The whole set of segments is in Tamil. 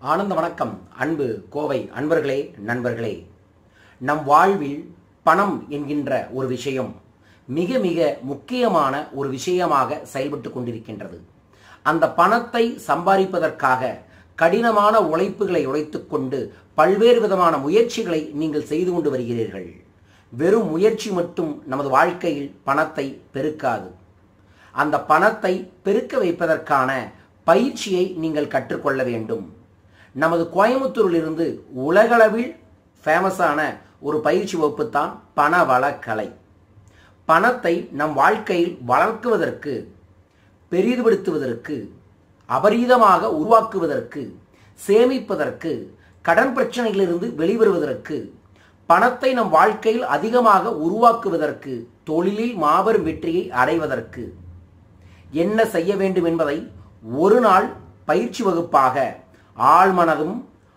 ஆனந்த வணக்கம் அன்பு கோவை அன்பர்களே நண்பர்களே. நம் வாழ்வில் பணம் என்கின்ற ஒரு விஷயம் மிக மிக முக்கியமான ஒரு விஷயமாக செயல்பட்டு கொண்டிருக்கின்றது. அந்த பணத்தை சம்பாதிப்பதற்காக கடினமான உழைப்புகளை உழைத்துக்கொண்டு பல்வேறு விதமான முயற்சிகளை நீங்கள் செய்து கொண்டு வருகிறீர்கள். வெறும் முயற்சி மட்டும் நமது வாழ்க்கையில் பணத்தை பெருக்காது. அந்த பணத்தை பெருக்க வைப்பதற்கான பயிற்சியை நீங்கள் கற்றுக்கொள்ள வேண்டும். நமது கோயம்புத்தூரிலிருந்து உலகளவில் ஃபேமஸான ஒரு பயிற்சி வகுப்பு தான் பணவளக்கலை. பணத்தை நம் வாழ்க்கையில் வளர்க்குவதற்கு பெரிதுபடுத்துவதற்கு அபரீதமாக உருவாக்குவதற்கு சேமிப்பதற்கு கடன் பிரச்சனையிலிருந்து வெளிவருவதற்கு பணத்தை நம் வாழ்க்கையில் அதிகமாக உருவாக்குவதற்கு தொழிலில் மாபெரும் வெற்றியை அடைவதற்கு என்ன செய்ய வேண்டும் என்பதை ஒரு நாள் பயிற்சி வகுப்பாக ஆழ்மனதும்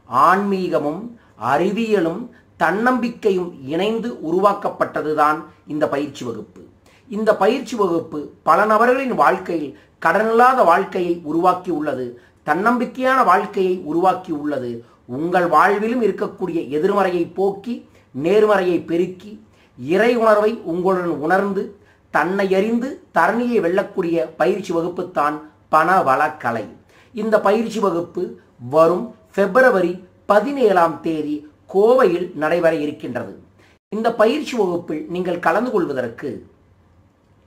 ஆன்மீகமும் அறிவியலும் தன்னம்பிக்கையும் இணைந்து உருவாக்கப்பட்டதுதான் இந்த பயிற்சி வகுப்பு. இந்த பயிற்சி வகுப்பு பல நபர்களின் வாழ்க்கையில் கடனில்லாத வாழ்க்கையை உருவாக்கி உள்ளது தன்னம்பிக்கையான வாழ்க்கையை உருவாக்கி உள்ளது உங்கள் வாழ்விலும் இருக்கக்கூடிய எதிர்மறையை போக்கி நேர்மறையை பெருக்கி இறை உணர்வை உங்களுடன் உணர்ந்து தன்னை அறிந்து தரணியை வெல்லக்கூடிய பயிற்சி வகுப்பு தான் பணவளக்கலை. இந்த பயிற்சி வகுப்பு வரும் பிப்ரவரி பதினேழாம் தேதி கோவையில் நடைபெற இருக்கின்றது. இந்த பயிற்சி வகுப்பில் நீங்கள் கலந்து கொள்வதற்கு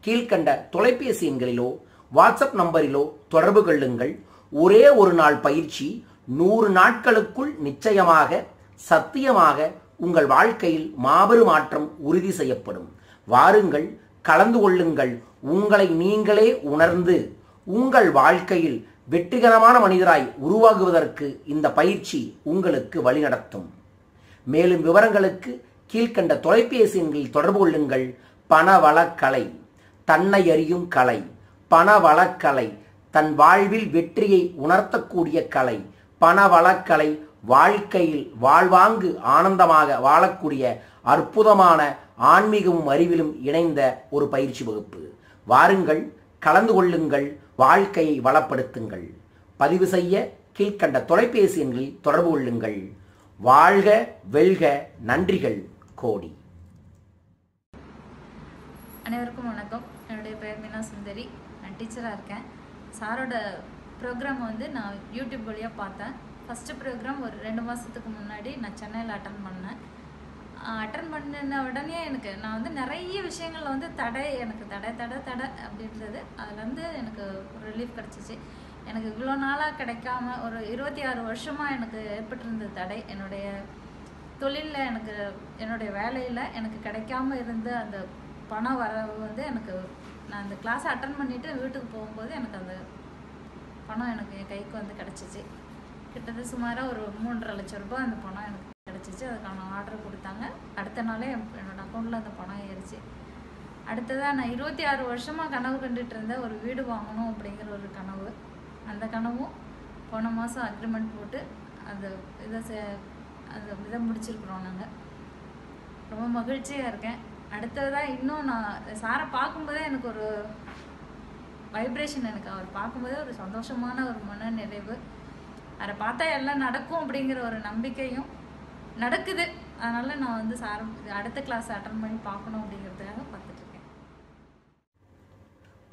கீழ்கண்ட தொலைபேசி எண்களிலோ வாட்ஸ்அப் நம்பரிலோ தொடர்பு கொள்ளுங்கள். ஒரே ஒரு நாள் பயிற்சி நூறு நாட்களுக்குள் நிச்சயமாக சத்தியமாக உங்கள் வாழ்க்கையில் மாபெரும் மாற்றம் உறுதி செய்யப்படும். வாருங்கள் கலந்து கொள்ளுங்கள். உங்களை நீங்களே உணர்ந்து உங்கள் வாழ்க்கையில் வெற்றிகரமான மனிதராய் உருவாகுவதற்கு இந்த பயிற்சி உங்களுக்கு வழிநடத்தும். மேலும் விவரங்களுக்கு கீழ்கண்ட தொலைபேசி எண்களில் தொடர்பு கொள்ளுங்கள். பணவளக்கலை தன்னை அறியும் கலை பணவளக்கலை தன் வாழ்வில் வெற்றியை உணர்த்தக்கூடிய கலை பணவளக்கலை வாழ்க்கையில் வாழ்வாங்கு ஆனந்தமாக வாழக்கூடிய அற்புதமான ஆன்மீகமும் அறிவிலும் இணைந்த ஒரு பயிற்சி வகுப்பு. வாருங்கள் கலந்து கொள்ளுங்கள் வாழ்க்கையை வளப்படுத்துங்கள். பதிவு செய்ய கீழ்கண்ட தொலைபேசி எண்களில் தொடர்பு கொள்ளுங்கள். வாழ்க வெல்க நன்றிகள் கோடி. அனைவருக்கும் வணக்கம். என்னுடைய பெயர் மீனா சுந்தரி. நான் டீச்சராக இருக்கேன். சாரோட ப்ரோக்ராம் வந்து நான் யூடியூப் வழியாக பார்த்தேன். ஃபஸ்ட்டு ப்ரோக்ராம் ஒரு ரெண்டு மாதத்துக்கு முன்னாடி நான் சென்னையில் அட்டன் பண்ணேன். அட்டன் பண்ணின உடனே எனக்கு நான் வந்து நிறைய விஷயங்களில் வந்து தடை எனக்கு தடை தடை தடை அப்படின்றது. அதுலேருந்து எனக்கு ஒரு ரிலீஃப் கிடச்சிச்சு. எனக்கு இவ்வளோ நாளாக கிடைக்காம ஒரு இருபத்தி ஆறு வருஷமாக எனக்கு ஏற்பட்டிருந்த தடை. என்னுடைய தொழிலில் எனக்கு என்னுடைய வேலையில் எனக்கு கிடைக்காம இருந்த அந்த பணம் வரவு வந்து எனக்கு நான் அந்த கிளாஸை அட்டன் பண்ணிவிட்டு வீட்டுக்கு போகும்போது எனக்கு அந்த பணம் எனக்கு என் கைக்கு வந்து கிடச்சிச்சு. கிட்டத்தட்ட சுமாராக ஒரு மூன்றரை லட்சம் ரூபாய் அந்த பணம் எனக்கு கிடச்சிச்சு அதுக்கான ஆர்டர் கொடுத்தாங்க. அடுத்த நாளே என்னோட அக்கௌண்ட்டில் அந்த பணம் ஏறிச்சு. அடுத்ததாக நான் இருபத்தி ஆறு வருஷமாக கனவு கண்டுட்டு இருந்த ஒரு வீடு வாங்கணும் அப்படிங்கிற ஒரு கனவு. அந்த கனவும் போன மாதம் அக்ரிமெண்ட் போட்டு அந்த இதை செ அந்த இதை முடிச்சிருக்கிறோம் நாங்கள் ரொம்ப மகிழ்ச்சியாக இருக்கேன். அடுத்ததாக இன்னும் நான் சாரை பார்க்கும்போதே எனக்கு ஒரு வைப்ரேஷன் எனக்கு. அவர் பார்க்கும்போதே ஒரு சந்தோஷமான ஒரு மன நிறைவு அவரை பார்த்தா எல்லாம் நடக்கும் அப்படிங்கிற ஒரு நம்பிக்கையும் நடக்குது. அதனால் நான் வந்து சார அடுத்த கிளாஸ் அட்டன் பண்ணி பார்க்கணும் அப்படிங்கிறதுக்காக பார்த்துட்ருக்கேன்.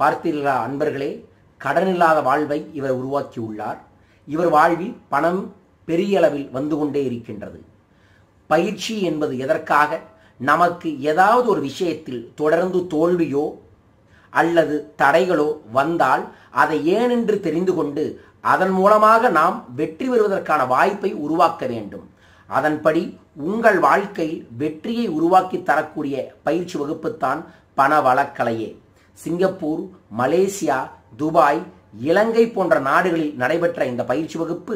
பார்த்தீர்களா அன்பர்களே? கடன் இல்லாத வாழ்வை இவர் உருவாக்கியுள்ளார். இவர் வாழ்வில் பணம் பெரிய அளவில் வந்து கொண்டே இருக்கின்றது. பயிற்சி என்பது எதற்காக? நமக்கு ஏதாவது ஒரு விஷயத்தில் தொடர்ந்து தோல்வியோ அல்லது தடைகளோ வந்தால் அதை ஏனென்று தெரிந்து கொண்டு அதன் மூலமாக நாம் வெற்றி பெறுவதற்கான வாய்ப்பை உருவாக்க வேண்டும். அதன்படி உங்கள் வாழ்க்கையில் வெற்றியை உருவாக்கி தரக்கூடிய பயிற்சி வகுப்புத்தான் பண வழக்கலையே சிங்கப்பூர் மலேசியா துபாய் இலங்கை போன்ற நாடுகளில் நடைபெற்ற இந்த பயிற்சி வகுப்பு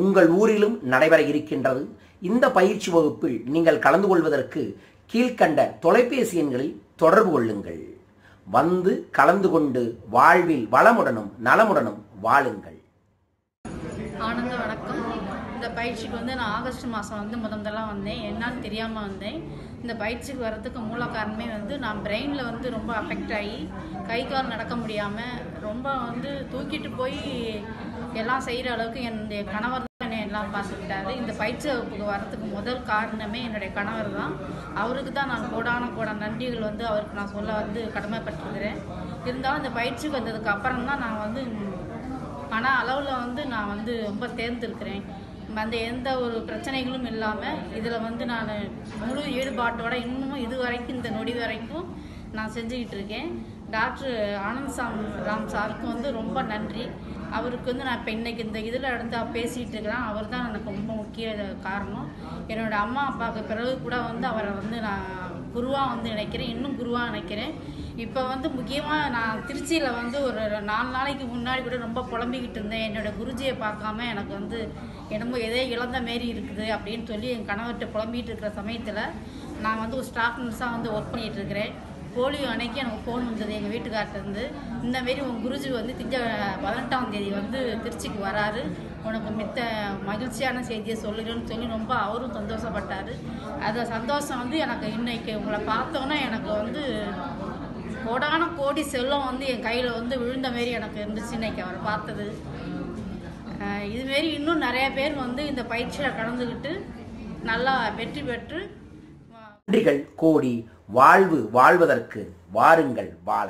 உங்கள் ஊரிலும் நடைபெற இருக்கின்றது. இந்த பயிற்சி வகுப்பில் நீங்கள் கலந்து கொள்வதற்கு கீழ்கண்ட தொலைபேசி எண்களில் தொடர்பு கொள்ளுங்கள். வந்து கலந்து கொண்டு வாழ்வில் வளமுடனும் நலமுடனும் வாழுங்கள். ஆனந்த இந்த பயிற்சிக்கு வந்து நான் ஆகஸ்ட் மாதம் வந்து முத முதலாம் வந்தேன். என்னன்னு தெரியாமல் வந்தேன். இந்த பயிற்சிக்கு வர்றதுக்கு மூல காரணமே வந்து நான் பிரெயினில் வந்து ரொம்ப அஃபெக்ட் ஆகி கை கால் நடக்க முடியாமல் ரொம்ப வந்து தூக்கிட்டு போய் எல்லாம் செய்கிற அளவுக்கு என்னுடைய கணவர் தான் என்னை எல்லாம் பார்த்துக்கிட்டாரு. இந்த பயிற்சி வகுப்புக்கு வரத்துக்கு முதல் காரணமே என்னுடைய கணவர் தான். அவருக்கு தான் நான் கோடான கோட நன்றிகள் வந்து அவருக்கு நான் சொல்ல வந்து கடமைப்பட்டிருக்கிறேன். இருந்தாலும் இந்த பயிற்சிக்கு வந்ததுக்கு அப்புறம் தான் நான் வந்து பண அளவில் வந்து நான் வந்து ரொம்ப தேர்ந்திருக்கிறேன். அந்த எந்த ஒரு பிரச்சனைகளும் இல்லாமல் இதில் வந்து நான் முழு ஈடுபாட்டோட இன்னமும் இது வரைக்கும் இந்த நொடி வரைக்கும் நான் செஞ்சுக்கிட்டு இருக்கேன். டாக்டர் ஆனந்த் சாம் ராம் சாருக்கு வந்து ரொம்ப நன்றி. அவருக்கு வந்து நான் இப்போ இன்னைக்கு இந்த இதில் எடுத்து பேசிகிட்டு இருக்கிறேன் அவர் தான் எனக்கு ரொம்ப முக்கிய காரணம். என்னோடய அம்மா அப்பாவுக்கு பிறகு கூட வந்து அவரை வந்து நான் குருவாக வந்து நினைக்கிறேன் இன்னும் குருவாக நினைக்கிறேன். இப்போ வந்து முக்கியமாக நான் திருச்சியில் வந்து ஒரு நாலு நாளைக்கு முன்னாடி கூட ரொம்ப புலம்பிக்கிட்டு இருந்தேன். என்னோடய குருஜியை பார்க்காம எனக்கு வந்து என்னமோ எதே இழந்த மாரி இருக்குது அப்படின்னு சொல்லி என் கணவர்கிட்ட புலம்பிகிட்டு இருக்கிற சமயத்தில் நான் வந்து ஒரு ஸ்டாஃப் நர்ஸாக வந்து ஒர்க் பண்ணிகிட்டு இருக்கிறேன். போலியோ அன்னைக்கு எனக்கு ஃபோன் வந்தது எங்கள் வீட்டுக்கார்ட்டேருந்து இந்தமாரி உங்கள் குருஜி வந்து திங்க பதினெட்டாம் தேதி வந்து திருச்சிக்கு வராரு. உனக்கு மித்த மகிழ்ச்சியான செய்தியை சொல்லுறேன்னு சொல்லி ரொம்ப அவரும் சந்தோஷப்பட்டார். அந்த சந்தோஷம் வந்து எனக்கு இன்னைக்கு உங்களை பார்த்தோன்னே எனக்கு வந்து கோடான கோடி செல்லம் வந்து என் கையில் வந்து விழுந்த மாரி எனக்கு இருந்துச்சு இன்னைக்கு அவரை பார்த்தது. இதுமாரி இன்னும் நிறைய பேர் வந்து இந்த பயிற்சியில் கலந்துக்கிட்டு நல்லா வெற்றி பெற்று நன்றிகள் கோடி. வாழ்வு வாழ்வதற்கு வாருங்கள் வாழ.